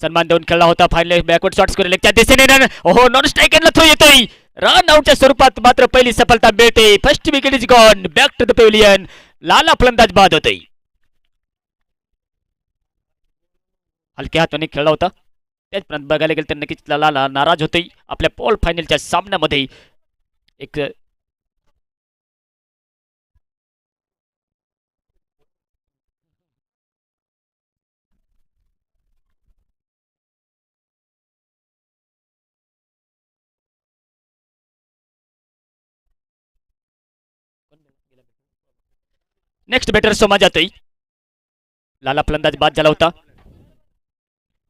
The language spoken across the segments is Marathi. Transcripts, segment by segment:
सन्मान देऊन खेळला होता फायनल बॅकवर्ड शॉट्स करेल त्या दिशेने रन. हो नॉन स्ट्राईकरला थ्रो येतोय. रन आउटच्या स्वरूपात मात्र पहिली सफलता मिळते. First wicket is gone back to the pavilion लाला फलंदाज बाद होतोय. हलक्या हाताने खेळला होता. त्याचप्रमाणे बघायला गेलं तर नक्कीच लाला नाराज होतोय. आपल्या पॉल फायनलच्या सामन्यामध्ये एक नेक्स्ट बेटर सोमा जातोय. लाला फलंदाज बाद झाला होता.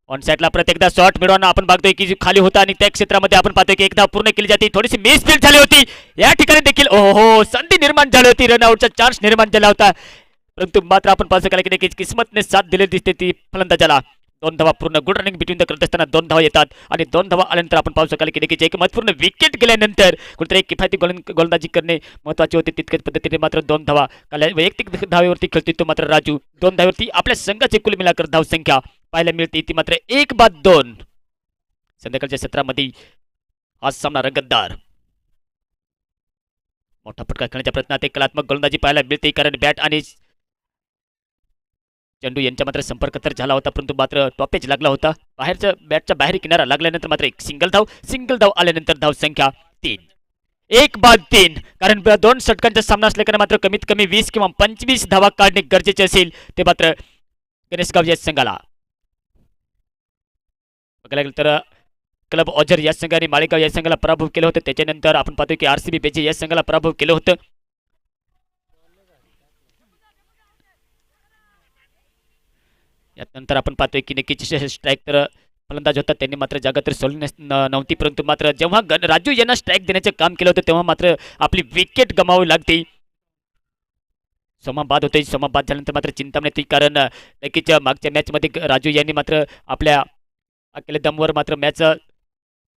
ऑन साईडला प्रत्येकदा एकदा शॉट मिळवून आपण बघतोय की खाली होता आणि त्या क्षेत्रामध्ये आपण पाहतोय की एकदा पूर्ण केली जाते. थोडीशी मिसफील्ड झाली होती. या ठिकाणी देखील ओहो संधी निर्माण झाली होती. रनआउटचा चान्स निर्माण झाला होता. परंतु मात्र आपण पाहू शकाल की नक्कीच किस्मतने साथ दिली दिसते ती फलंदाजाला. दोन धावा पूर्ण गुड रनिंग बिटवीन द करत असताना दोन धावा येतात. आणि दोन धावा आल्यानंतर आपण पाहू शकाल की देखील एक महत्त्वपूर्ण विकेट गेल्यानंतर कुठेतरी एक किफायती गोल गोलंदाजी करणे महत्त्वाचे होते. तितक्याच पद्धतीने मात्र दोन धावा काल वैयक्तिक धावेवरती खेळतो तो मात्र राजू. दोन धावेवरती आपल्या संघाची कुल मिलाकर धाव संख्या पाहायला मिळते. ती मात्र एक बाद दोन. संध्याकाळच्या सत्रामध्ये आज सामना रंगतदार. मोठा फटका खेळण्याच्या प्रयत्नात एक कलात्मक गोलंदाजी पाहायला मिळते. कारण बॅट आणि चेंडू यांच्या मात्र संपर्क तर झाला होता परंतु मात्र टॉपेज लागला होता. बाहेरच्या बॅटच्या बाहेर किनारा लागल्यानंतर मात्र एक सिंगल धाव सिंगल धाव आल्यानंतर धाव संख्या तीन. एक बाद तीन. कारण दोन षटकांचा सामना असल्याकडे मात्र कमीत कमी वीस किंवा पंचवीस धावा काढणे गरजेचे असेल ते मात्र गणेशगाव या संघाला. बघायला गेलं तर क्लब ऑजर या संघाने माळेगाव या संघाला पराभव केलं होतं. त्याच्यानंतर आपण पाहतो की आरसीबी बेजे या संघाला पराभव केलं होतं. यानंतर आपण पाहतोय की नक्कीच स्ट्राईक तर फलंदाज होता त्यांनी मात्र जागा तर सोडली न- नव्हती परंतु मात्र जेव्हा राजू यांना स्ट्राईक देण्याचं काम केलं होतं तेव्हा मात्र आपली विकेट गमावी लागते. सोमा बाद होते सोमा बाद झाल्यानंतर मात्र चिंता नाही कारण नक्कीच मागच्या मॅचमध्ये राजू यांनी मात्र आपल्या अकेले दमवर मात्र मॅच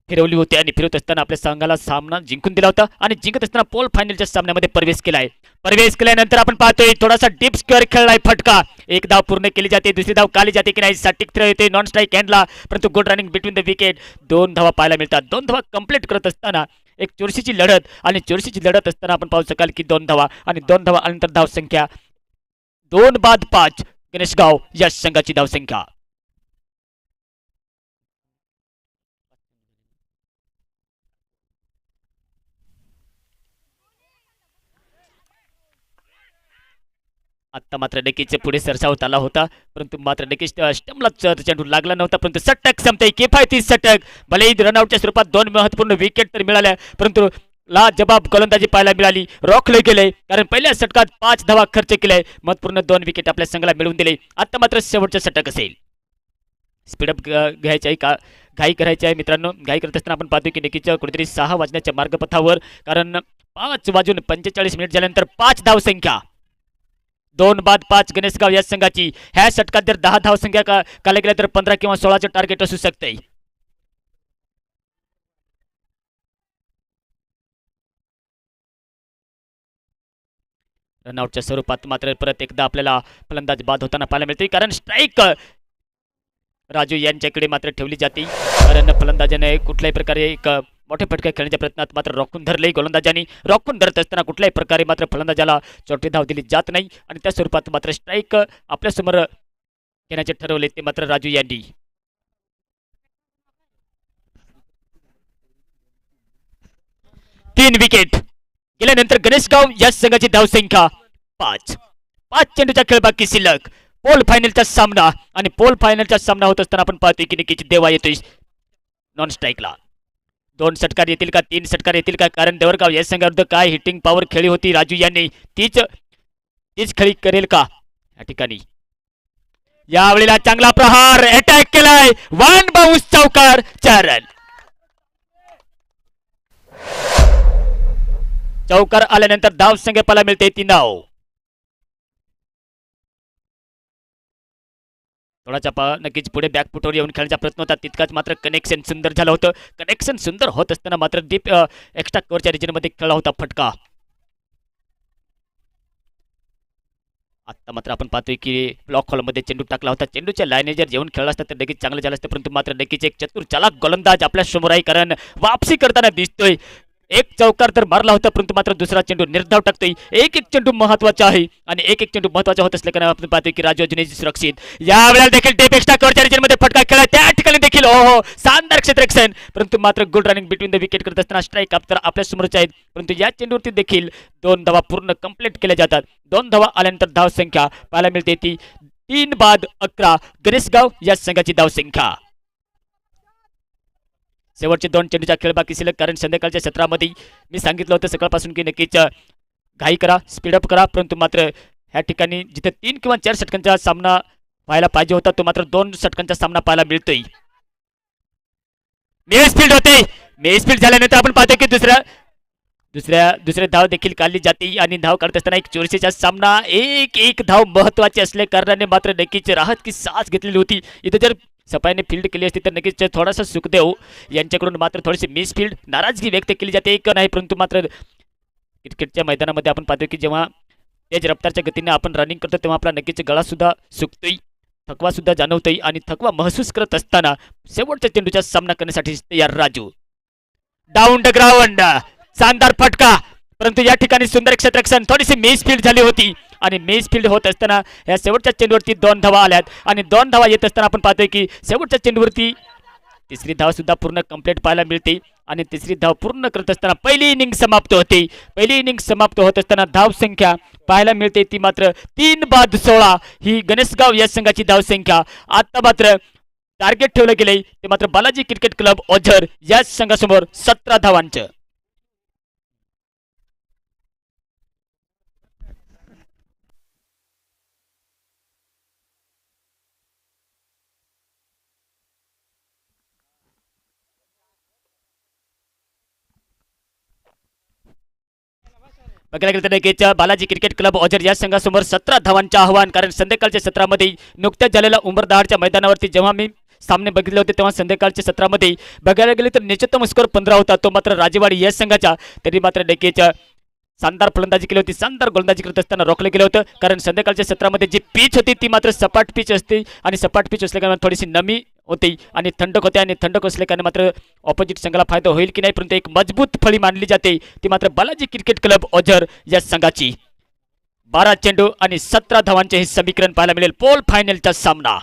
फिरवली होती आणि फिरवत असताना आपल्या संघाला सामना जिंकून दिला होता आणि जिंकत असताना पोल फायनलच्या सामन्यामध्ये प्रवेश केला आहे प्रवेश केल्यानंतर आपण पाहतोय थोडासा डीप स्क्वेअर खेळलाय फटका. एक धाव पूर्ण केली जाते दुसरी धाव काली जाते की नाही सटिक थ्रो येते नॉन स्ट्राईक हँडला परंतु good running between the wicket दोन धावा पाहायला मिळतात. दोन धावा कंप्लीट करत असताना एक चुरशीची लढत आणि चुरशीची लढत असताना आपण पाहू शकाल की दोन धावा आणि दोन धावा आल्यानंतर धावसंख्या. दोन बाद पाच गणेशगाव या संघाची धावसंख्या. आत्ता मात्र नक्कीच पुढे सरसावत आला होता परंतु मात्र नक्कीच अष्टमला चेंडू लागला नव्हता परंतु सटक संपते किफायती सटक. भलेही रनआउटच्या स्वरूपात दोन महत्त्वपूर्ण विकेट तर मिळाल्या परंतु ला जबाब गोलंदाजी पाहायला मिळाली. रोखले गेले कारण पहिल्या षटकात पाच धावा खर्च केलाय. महत्त्वपूर्ण दोन विकेट आपल्या संघाला मिळवून दिले. आता मात्र शेवटचं षटक असेल. स्पीडअप घ्यायची आहे का? घाई करायची आहे मित्रांनो. घाई करत असताना आपण पाहतो की नक्कीच कुठेतरी सहा वाजण्याच्या मार्गपथावर कारण पाच वाजून पंचेचाळीस मिनिट झाल्यानंतर पाच धाव संख्या दोन बाद पाच गणेशगाव या संघाची. ह्या षटकात जर दहा धाव संख्या का काला गेल्या तर पंधरा किंवा सोळाचं टार्गेट असू शकते रनआउटच्या स्वरूपात मात्र परत एकदा आपल्याला फलंदाज बाद होताना पाहायला मिळते कारण स्ट्राईक राजू यांच्याकडे मात्र ठेवली जाते. कारण फलंदाजाने कुठल्याही प्रकारे एक मोठे फटके खेळण्याच्या प्रयत्नात मात्र रोखून धरले. गोलंदाजांनी रोखून धरत असताना कुठल्याही प्रकारे मात्र फलंदाजाला चोटी धाव दिली जात नाही आणि त्या स्वरूपात मात्र स्ट्राईक आपल्यासमोर घेण्याचे ठरवले ते मात्र राजू यांनी. तीन विकेट गेल्यानंतर गणेशगाव या संघाची धावसंख्या पाच. पाच चेंडूचा खेळ बाकी शिल्लक. पोल फायनलचा सामना आणि पोल फायनलचा सामना होत असताना आपण पाहतोय की नक्कीच देवा येतोय. नॉन स्ट्राईकला दोन षटकार येतील का? तीन षटकार येतील का? कारण देवरगाव या संघाविरुद्ध काय हिटिंग पॉवर खेळी होती राजू यांनी? तीच तीच खेळी करेल का? या ठिकाणी. यावेळेला चांगला प्रहार अटॅक केलाय वन बाऊस चौकार चार रन चौकार आल्यानंतर धाव संघाला मिळते ती नाव. थोडासा नक्कीच पुढे बॅकफुटवर येऊन खेळण्याचा प्रयत्न होता. तितकाच मात्र कनेक्शन सुंदर झालं होतं. कनेक्शन सुंदर होत असताना मात्र डीप एक्स्ट्रा कवरच्या रिजनमध्ये खेळला होता फटका. आत्ता मात्र आपण पाहतोय की ब्लॉक हॉलमध्ये चेंडू टाकला होता. चेंडूच्या लाईने जर जेवण खेळला असता तर नक्कीच चांगलं झालं असतं. परंतु मात्र नक्कीच एक चतुर चालाक गोलंदाज आपल्यासमोर आहे. कारण वापसी करताना दिसतोय. एक चौकार तर मारला होता परंतु मात्र दुसरा चेंडू निर्धाव टाकतोय. एक एक चेंडू महत्त्वाचा आहे आणि एक एक चेंडू महत्त्वाचा होत असल्या कारण आपण पाहतोय की राजू अजूनही सुरक्षित. या वेळेला देखील डेप एक्स्ट्रा मध्ये फटका खेळा त्या ठिकाणी देखील हो हो शानदार क्षेत्र परंतु मात्र good running between the wicket करत असताना स्ट्राईक आप तर आपल्या समोरच आहेत. परंतु या चेंडूवरती देखील दोन धावा पूर्ण कंप्लीट केल्या जातात. दोन धावा आल्यानंतर धाव संख्या पाहायला मिळते ती तीन बाद अकरा. गणेशगाव या संघाची धाव संख्या शेवटचे दोन चेंडूचा खेळ बाकी शिल्लक कारण संध्याकाळच्या सत्रामध्ये मी सांगितलं होतं सकाळपासून की नक्कीच घाई करा स्पीडअप करा. परंतु मात्र ह्या ठिकाणी जिथे तीन किंवा चार षटकांचा सामना व्हायला पाहिजे होता तो मात्र दोन षटकांचा सामना पाहायला मिळतोय. मे स्पीड होते. मे स्पीड झाल्यानंतर आपण पाहतो की दुसऱ्या दुसऱ्या दुसरे धाव देखील काढली जाते आणि धाव काढत असताना एक चोरशीचा सामना एक एक धाव महत्वाची असल्या कारणाने मात्र नक्कीच राहत की साथ घेतलेली होती. इथे जर सफाईने फील्ड केली असती तर नक्कीच थोडासा सुखदेव यांच्याकडून मात्र थोडीशी मिस फील्ड नाराजगी व्यक्त केली जाते. एक नाही परंतु मात्र क्रिकेटच्या मैदानामध्ये आपण पाहतो की जेव्हा तेज रफ्तारच्या गतीने आपण रनिंग करतो तेव्हा आपला नक्कीच गळासुद्धा सुकतोय थकवासुद्धा जाणवतोय आणि थकवा महसूस करत असताना शेवटच्या चेंडूचा सामना करण्यासाठी तयार राजू. डाऊन द ग्राउंड शानदार फटका. परंतु या ठिकाणी सुंदर क्षेत्ररक्षण थोडीशी मेज फील्ड झाली होती. आणि मेज फील्ड होत असताना या शेवटच्या चेंडूवरती दोन धावा आल्यात. आणि दोन धावा येत असताना आपण पाहतोय की शेवटच्या चेंडूवरती तिसरी धाव सुद्धा पूर्ण कंप्लीट पाहायला मिळते. आणि तिसरी धाव पूर्ण करत असताना पहिली इनिंग समाप्त होते. पहिली इनिंग समाप्त होत असताना धाव संख्या पाहायला मिळते. ती मात्र तीन बाद सोळा ही गणेशगाव या संघाची धाव संख्या. आता मात्र टार्गेट ठेवलं गेले ते मात्र बालाजी क्रिकेट क्लब ओझर या संघासमोर सतरा धावांचं. बघायला गेलं तर नक्कीच बालाजी क्रिकेट क्लब ऑजर या संघासमोर सतरा धावांचे आव्हान. कारण संध्याकाळच्या सत्रामध्ये नुकत्याच झालेल्या उंबरदहाडच्या मैदानावरती जेव्हा मी सामने बघितले होते तेव्हा संध्याकाळच्या सत्रामध्ये बघायला गेले तर निश्चितम स्कोर पंधरा होता. तो मात्र राजेवाडी या संघाचा तरी मात्र नक्कीच शानदार फलंदाजी केली होती शानदार गोलंदाजी करत असताना रोखलं गेलं होतं. कारण संध्याकाळच्या सत्रामध्ये जी पीच होती ती मात्र सपाट पीच असते. आणि सपाट पीच असल्याकारणे थोडीशी नमी होती आणि थंडक होते आणि थंडक असल्याने मात्र ऑपोजिट संघाला फायदा होईल की नाही परंतु एक मजबूत फळी मानली जाते. ती मात्र बालाजी क्रिकेट क्लब ओझर या संघाची. बारा चेंडू आणि सतरा धावांचे हे समीकरण पाहायला मिळेल. पोल फायनलचा सामना.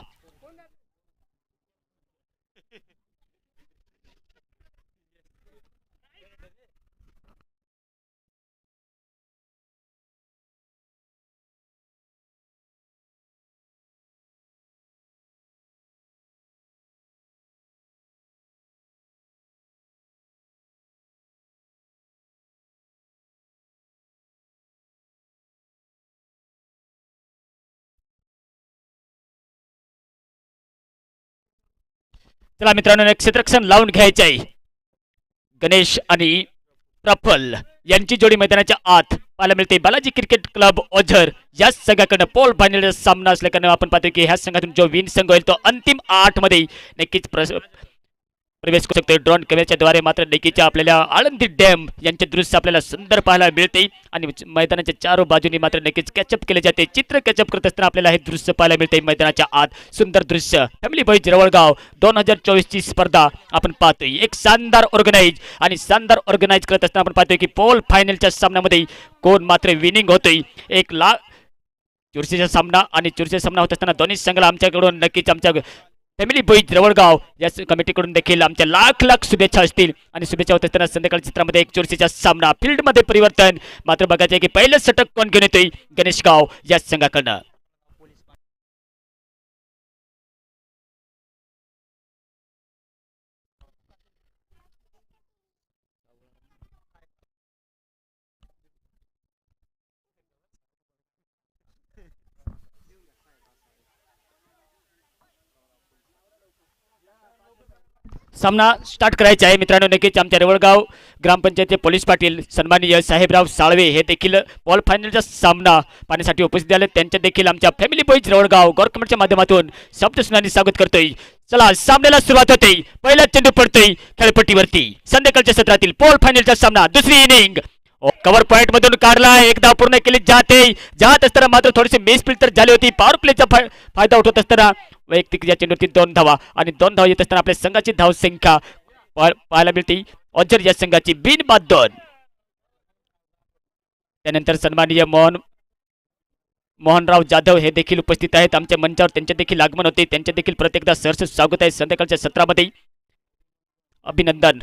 चला मित्रांनो एक लावून घ्यायचे आहे. गणेश आणि प्रफल यांची जोडी मैदानाच्या आत पाहायला मिळते. बालाजी क्रिकेट क्लब ओझर या संघाकडनं पोल फायनल सामना असल्याकडनं आपण पाहतो की ह्या संघातून जो विन संघ होईल तो अंतिम आठमध्ये नक्कीच प्रस- प्रवेश करू शकतो ड्रोन कॅमेराच्या द्वारे मात्र नक्कीच आपल्याला आळंदी डॅम यांचे दृश्य आपल्याला सुंदर पाहायला मिळते. आणि मैदानाच्या चार बाजूनी मात्र नक्कीच कॅचअप केले जाते. चित्र कॅचअप करत असताना आपल्याला हे दृश्य पाहायला मिळते. मैदानाच्या आत सुंदर दृश्य. फॅमिली बॉईज रवळगाव दोन हजार चोवीसची स्पर्धा आपण पाहतोय. एक शानदार ऑर्गनाईज आणि शानदार ऑर्गनाईज करत असताना आपण पाहतोय की पोल फायनलच्या सामन्यामध्ये कोण मात्र विनिंग होतोय. एक लाख चुरशीचा सामना आणि चुरशीचा सामना होत असताना दोन्ही संघाला आमच्याकडून नक्कीच आमच्या फॅमिली बॉई जवळगाव या कमिटीकडून देखील आमच्या लाख लाख शुभेच्छा असतील. आणि शुभेच्छा होत असताना संध्याकाळ चित्रामध्ये एक चोरशीचा सामना फील्डमध्ये परिवर्तन. मात्र बघायचं आहे की पहिलं षटक कोण घेऊन येतोय? गणेशगाव या संघाकडनं. सामना स्टार्ट करायचा आहे. मित्रांनो नक्कीच आमच्या रेवळगाव ग्रामपंचायतचे पोलीस पाटील सन्माननीय साहेबराव साळवे हे देखील वॉल फायनलचा सामना पाहण्यासाठी उपस्थित झाले. त्यांच्या देखील आमच्या फॅमिली बॉईज रेवळगाव गौरकमेंटच्या माध्यमातून शब्दसुनाने स्वागत करतोय. चला सामन्याला सुरुवात होते. पहिला चेंडू पडतोय खेळपट्टीवरती. संध्याकाळच्या सत्रातील पोल फायनलचा सामना दुसरी इनिंग कव्हर पॉइंट मधून काढला. एक धाव पूर्ण केली जाते जात असताना मात्र थोडीशी मिस तर झाली होती. पॉवर प्लेचा फायदा उठवत असताना वैयक्तिक या चेंडूवरती दोन धावा आणि दोन धाव येत असताना आपल्या संघाची धाव संख्या पाहायला मिळते. ऑजर या संघाची बिन बाद दोन त्यानंतर सन्माननीय मोहन मोहनराव जाधव हे देखील उपस्थित आहेत. आमच्या मंचावर त्यांचे देखील आगमन होते. त्यांचे देखील प्रत्येकदा सहर्ष स्वागत आहे संध्याकाळच्या सत्रामध्ये. अभिनंदन.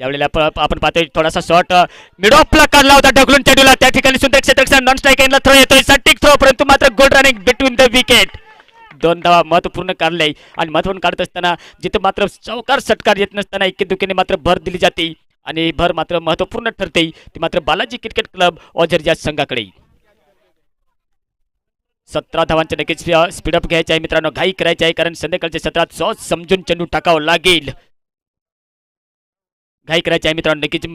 यावेळेला आपण पाहतोय थोडासा शॉट मिड ऑफला काढला होता ढकलून चेंडूला. त्या ठिकाणी सुंदर क्षेत्र नॉन स्ट्राईक एंडला थ्रो येतोय. सटिक थ्रो परंतु मात्र good running between the wicket दोन धावा महत्त्वपूर्ण काढले. आणि महत्त्वपूर्ण काढत असताना जिथे मात्र चौकार षटकार येत नसताना इतके दुखीने मात्र भर दिली जाते. आणि भर मात्र महत्त्वपूर्ण ठरते. ती मात्र बालाजी क्रिकेट क्लब ओझर या संघाकडे. सतरा धावांच्या नक्कीच स्पीडअप घ्यायचे आहे मित्रांनो. घाई करायची आहे कारण संध्याकाळच्या सत्रात सॉस समजून चेंडू टाकावं लागेल. घाई करायची आहे मित्रांनो. नक्कीच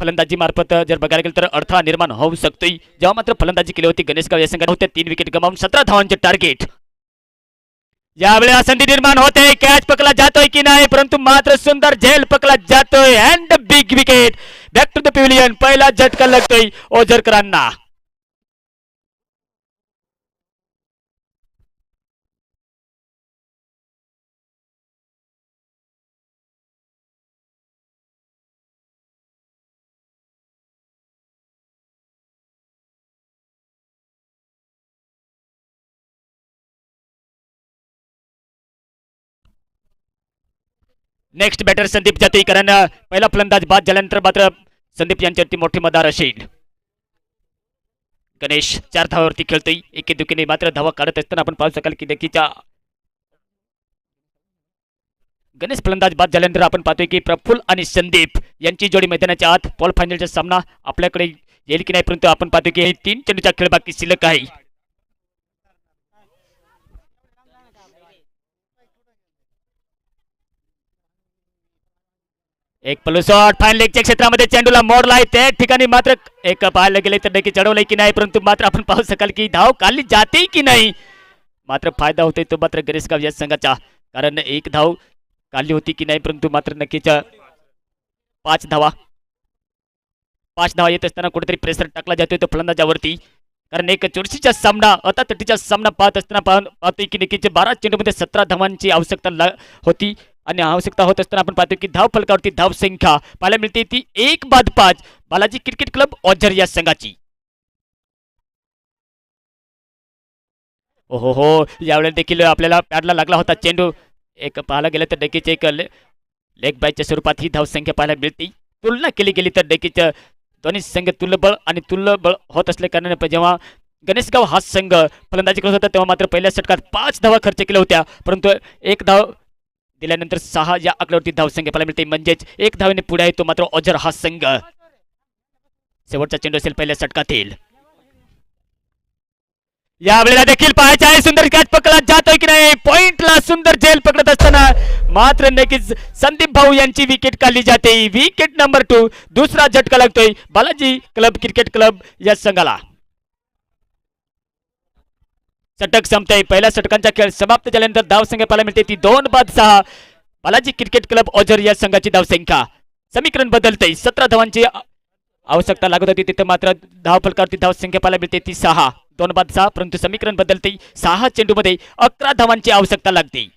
फलंदाजी मार्फत जर बघायला गेलं तर अडथळा निर्माण होऊ शकतोय. जेव्हा मात्र फलंदाजी केली होती गणेशगाव या संघाने होत्या तीन विकेट गमावून सतरा धावांचे टार्गेट यावेळी संधी निर्माण होते कॅच पकला जातोय की नाही? परंतु मात्र सुंदर झेल पकला जातोय. And big wicket back to the pavilion पहिला झटका लागतोय ओझरकरांना. नेक्स्ट बॅटर संदीप जाते कारण पहिला फलंदाज बाद झाल्यानंतर मात्र संदीप यांच्यावरती मोठी मदार असेल. गणेश चार धावावरती खेळतोय. एके दुकीने मात्र धावा काढत असताना आपण पाहू शकाल की देखीच्या गणेश फलंदाज बाद झाल्यानंतर आपण पाहतोय की प्रफुल्ल आणि संदीप यांची जोडी मैदानाच्या आत पॉल फायनलचा सामना आपल्याकडे येईल की नाही परंतु आपण पाहतोय की हे तीन चेंडूचा खेळ बाकी शिल्लक आहे. एक पल्लू शॉट फाईन लेगच्या क्षेत्रामध्ये चेंडूला मोडला आहे. त्या ठिकाणी मात्र एक पाहायला गेले तर नक्की चढवलंय की नाही परंतु मात्र आपण पाहू शकाल की धाव काढली जाते की नाही. मात्र फायदा होतोय तो मात्र गणेशगाव या संघाचा कारण एक धाव काढली होती की नाही परंतु मात्र नक्कीच पाच धावा. पाच धावा येत असताना कुठेतरी प्रेशर टाकला जातोय तो फलंदाजावरती कारण एक चुरशीचा सामना अता तटीचा सामना पाहत असताना पाहून पाहतोय की नक्कीच बारा चेंडूमध्ये सतरा धावांची आवश्यकता होती. आणि आवश्यकता होत असताना आपण पाहतो की धाव फलकावरती धाव संख्या. पाहायला मिळते ती एक बाद पाच. बालाजी क्रिकेट क्लब ओझर या संघाची. हो हो. यावेळेला देखील आपल्याला पॅडला लागला होता चेंडू. एक पाहायला गेलं तर नक्कीच एक लेग बायच्या स्वरूपात ही धाव संख्या पाहायला मिळते. तुलना केली गेली तर नक्कीच दोन्ही संघ तुल्यबळ आणि तुल्यबळ होत असल्या कारणाने जेव्हा गणेशगाव हा संघ फलंदाजी करत होता तेव्हा मात्र पहिल्या षटकात पाच धावा खर्च केल्या होत्या. परंतु एक धाव दिल्यानंतर सहा या आकड्यावरती धावसंख्या पाहायला मिळते. म्हणजेच एक धावेने पुढे आहे तो मात्र ओझर हा संघ. शेवटचा चेंडू असेल पहिल्या षटकातील. यावेळेला देखील पाहायचे आहे सुंदर कॅच पकडला जातोय की नाही? पॉइंटला सुंदर झेल पकडत असताना मात्र नक्कीच संदीप भाऊ यांची विकेट काढली जाते. विकेट नंबर टू दुसरा झटका लागतोय. बालाजी क्लब क्रिकेट क्लब या संघाला. षटक संपते. पहिल्या षटकांचा खेळ समाप्त झाल्यानंतर धावसंख्या पाहायला मिळते. ती दोन बाद सहा. बालाजी क्रिकेट क्लब ओझर या संघाची धावसंख्या. समीकरण बदलते. सतरा धावांची आवश्यकता लागत होती. तिथे मात्र धाव फलकावरती धावसंख्या पाहायला मिळते. ती सहा. दोन बाद सहा परंतु समीकरण बदलते. सहा चेंडूमध्ये अकरा धावांची आवश्यकता लागते.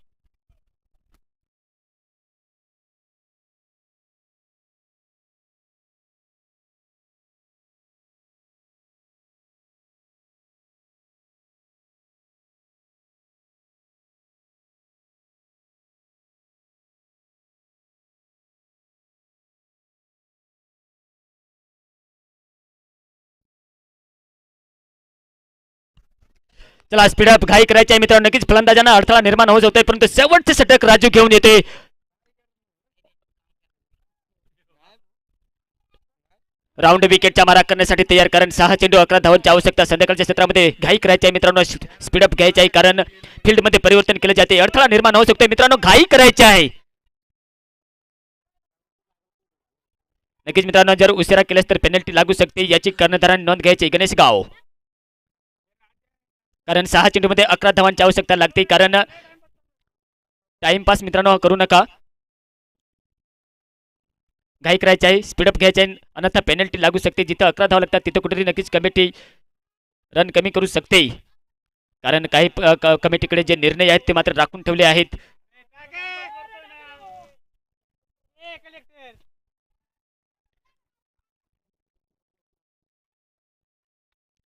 चला स्पीडअप घाई करायची आहे मित्रांनो. नक्कीच फलंदाजांना अडथळा निर्माण होऊ शकतोय परंतु शेवटचे षटक राजू घेऊन येते. राऊंड विकेटच्या मारा करण्यासाठी तयार कारण सहा चेंडू अकरा धावांची आवश्यकता संध्याकाळच्या क्षेत्रामध्ये घाई करायची आहे मित्रांनो. स्पीडअप घ्यायची आहे कारण फील्डमध्ये परिवर्तन केले जाते. अडथळा निर्माण होऊ शकतोय मित्रांनो. घाई करायची आहे. नक्कीच मित्रांनो जर उशिरा केल्यास तर पेनल्टी लागू शकते. याची कर्णधारांनी नोंद घ्यायची गणेश गाव कारण सहा चेंडूमध्ये अकरा धावांची आवश्यकता लागते. कारण टाइमपास मित्रांनो करू नका. घाई करायची आहे स्पीडअप घ्यायची आहे अन्यथा पेनल्टी लागू शकते. जिथं अकरा धावा लागतात तिथं कुठेतरी नक्कीच कमिटी रन कमी करू शकते. कारण काही प- क- कमिटीकडे जे निर्णय आहेत ते मात्र राखून ठेवले आहेत.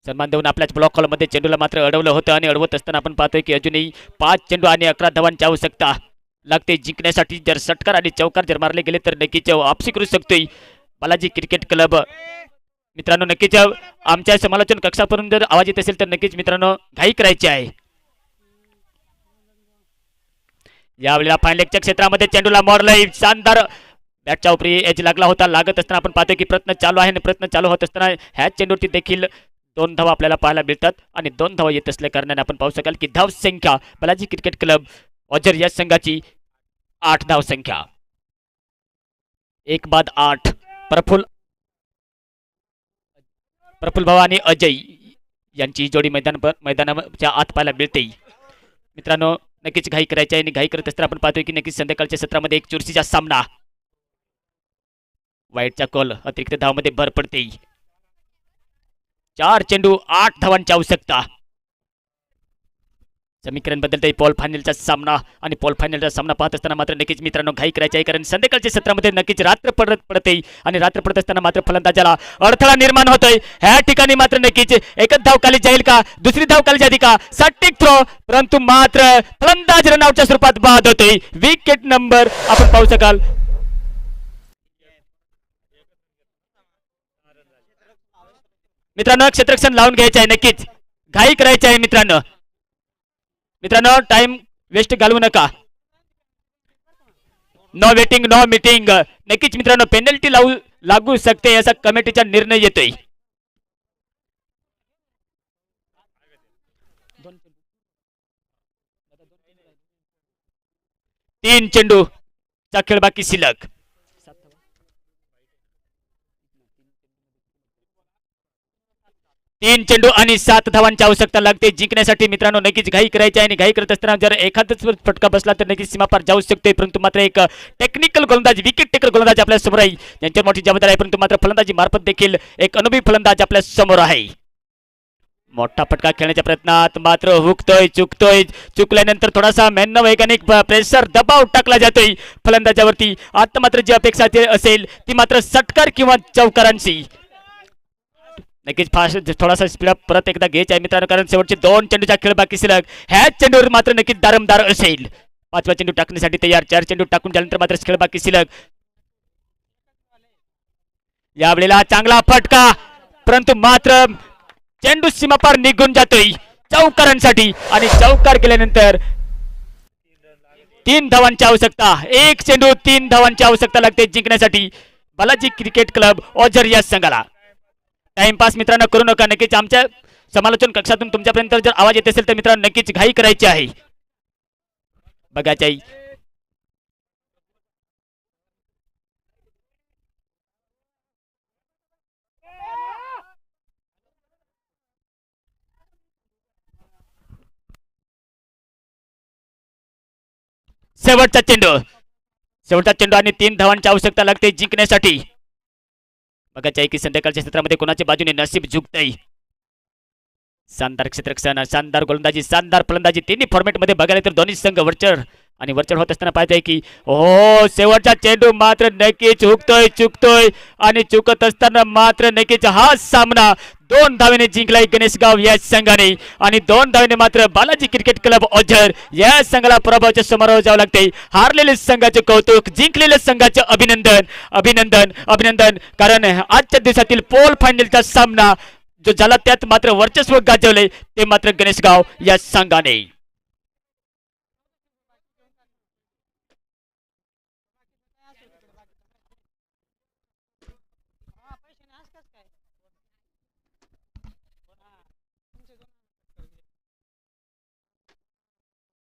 सन्मान देऊन आपल्याच ब्लॉक कॉलमध्ये चेंडूला मात्र अडवलं होतं आणि अडवत असताना आपण पाहतोय की अजूनही पाच चेंडू आणि अकरा धावांची आवश्यकता लागते. जिंकण्यासाठी जर षटकार आणि चौकार जर मारले गेले तर नक्कीच वापसी करू शकतोय बालाजी क्रिकेट क्लब. मित्रांनो नक्कीच आमच्या समालोचन कक्षापर्यंत जर आवाज येत असेल तर नक्कीच मित्रांनो घाई करायची आहे. यावेळेला फायनलेगच्या क्षेत्रामध्ये चेंडूला मोडलंय शानदार. बॅटच्या उपरी एज लागला होता. लागत असताना आपण पाहतोय की प्रयत्न चालू आहे आणि प्रयत्न चालू होत असताना ह्याच चेंडूवरती देखील दोन धावा आपल्याला पाहायला मिळतात आणि दोन धावा येत असल्या कारणाने आपण पाहू शकाल की धाव संख्या बालाजी क्रिकेट क्लब ऑजर या संघाची आठ धाव संख्या. एक बाद आठ. प्रफुल प्रफुल भाऊ आणि अजय यांची जोडी मैदान मैदानाच्या आत पाहायला मिळते. मित्रांनो नक्कीच घाई करायची आहे आणि घाई करत असताना आपण पाहतोय की नक्कीच संध्याकाळच्या सत्रामध्ये एक चुरशीचा सामना. वाईटचा कॉल अतिरिक्त धावामध्ये भर पडते. चार चेंडू आठ धावांची आवश्यकता. समीकरण बदलते पॉल फायनलचा सामना आणि पॉल फायनलचा सामना पाहत असताना मात्र नक्कीच मित्रांनो घाई करायची आहे कारण संध्याकाळच्या सत्रामध्ये नक्कीच रात्र पडत पडते आणि रात्र पडत असताना मात्र फलंदाजाला अडथळा निर्माण होतोय. ह्या ठिकाणी मात्र नक्कीच एकच धाव खाली जाईल का? दुसरी धाव खाली जाईल का? सटिक थ्रो परंतु मात्र फलंदाज रनआउटच्या स्वरूपात बाद होतोय. विकेट नंबर आपण पाहू शकाल. मित्रांनो क्षेत्ररक्षण लावून घ्यायचं आहे नक्कीच. घाई करायची आहे मित्रांनो. मित्रांनो टाइम वेस्ट घालवू नका. नो वेटिंग नो मीटिंग नक्कीच मित्रांनो पेनल्टी लावू लागू शकते असा कमिटीचा निर्णय येतोय. तीन चेंडू चा खेळ बाकी शिल्लक. तीन चेंडू आणि सात धावांची आवश्यकता लागते. जिंकण्यासाठी मित्रांनो नक्कीच घाई करायची आहे आणि घाई करत असताना जर एखादाच फटका बसला तर नक्कीच सीमापार जाऊ शकते. परंतु मात्र एक टेक्निकल गोलंदाज विकेट टेकर गोलंदाज आपल्यासमोर आहे. यांच्यावर मोठी जबाबदारी आहे. परंतु मात्र फलंदाजी मार्फत देखील एक अनुभवी फलंदाज आपल्यासमोर आहे. मोठा फटका खेळण्याच्या प्रयत्नात मात्र हुकतोय चुकतोय. चुकल्यानंतर थोडासा मेन वैज्ञानिक प्रेशर दबाव टाकला जातोय. फलंदाजावरती आता मात्र जी अपेक्षा असेल ती मात्र सटकार किंवा चौकारांची. नक्कीच फास्ट थोडासा स्पीड परत एकदा घ्यायचा आहे मित्रांनो कारण शेवटचे दोन चेंडूचा खेळ बाकी शिल्लक ह्याच चेंडूवर मात्र नक्कीच दारमदार असेल. पाचवा चेंडू टाकण्यासाठी तयार चार चेंडू टाकून झाल्यानंतर मात्र खेळ बाकी शिल्लक यावेळेला चांगला फटका परंतु मात्र चेंडू सीमापार निघून जातोय चौकारांसाठी. आणि चौकार केल्यानंतर तीन धावांची आवश्यकता एक चेंडू तीन धावांची आवश्यकता लागते जिंकण्यासाठी. बालाजी क्रिकेट क्लब ओझर या संघाला. टाइमपास मित्रांनो करू नका. नक्कीच आमच्या समालोचन कक्षातून तुमच्यापर्यंत जर आवाज येत असेल तर मित्रांनो नक्कीच घाई करायची आहे. बघायची आहे शेवटचा चेंडू. शेवटचा चेंडू आणि तीन धावांची आवश्यकता लागते जिंकण्यासाठी. बघायचं आहे की संध्याकाळच्या क्षेत्रामध्ये कोणाच्या बाजूने नशीब झुकतंय शानदार क्षेत्ररक्षण शानदार गोलंदाजी शानदार फलंदाजी तिन्ही फॉर्मेटमध्ये बघायला तर दोन्ही संघ वरचर आणि वरचढ होत असताना पाहते की हो शेवटचा चेंडू मात्र नक्कीच हुकतोय चुकतोय आणि चुकत असताना मात्र नक्कीच हा सामना दोन धावेने जिंकलाय गणेशगाव या संघाने. आणि दोन धावेने मात्र बालाजी क्रिकेट क्लब ओझर या संघाला पराभवाच्या समोर जावं लागते. हारलेले संघाचे कौतुक जिंकलेल्या संघाचे अभिनंदन अभिनंदन अभिनंदन. कारण आजच्या दिवसातील पोल फायनलचा सामना जो झाला त्यात मात्र वर्चस्व गाजवले ते मात्र गणेशगाव या संघाने.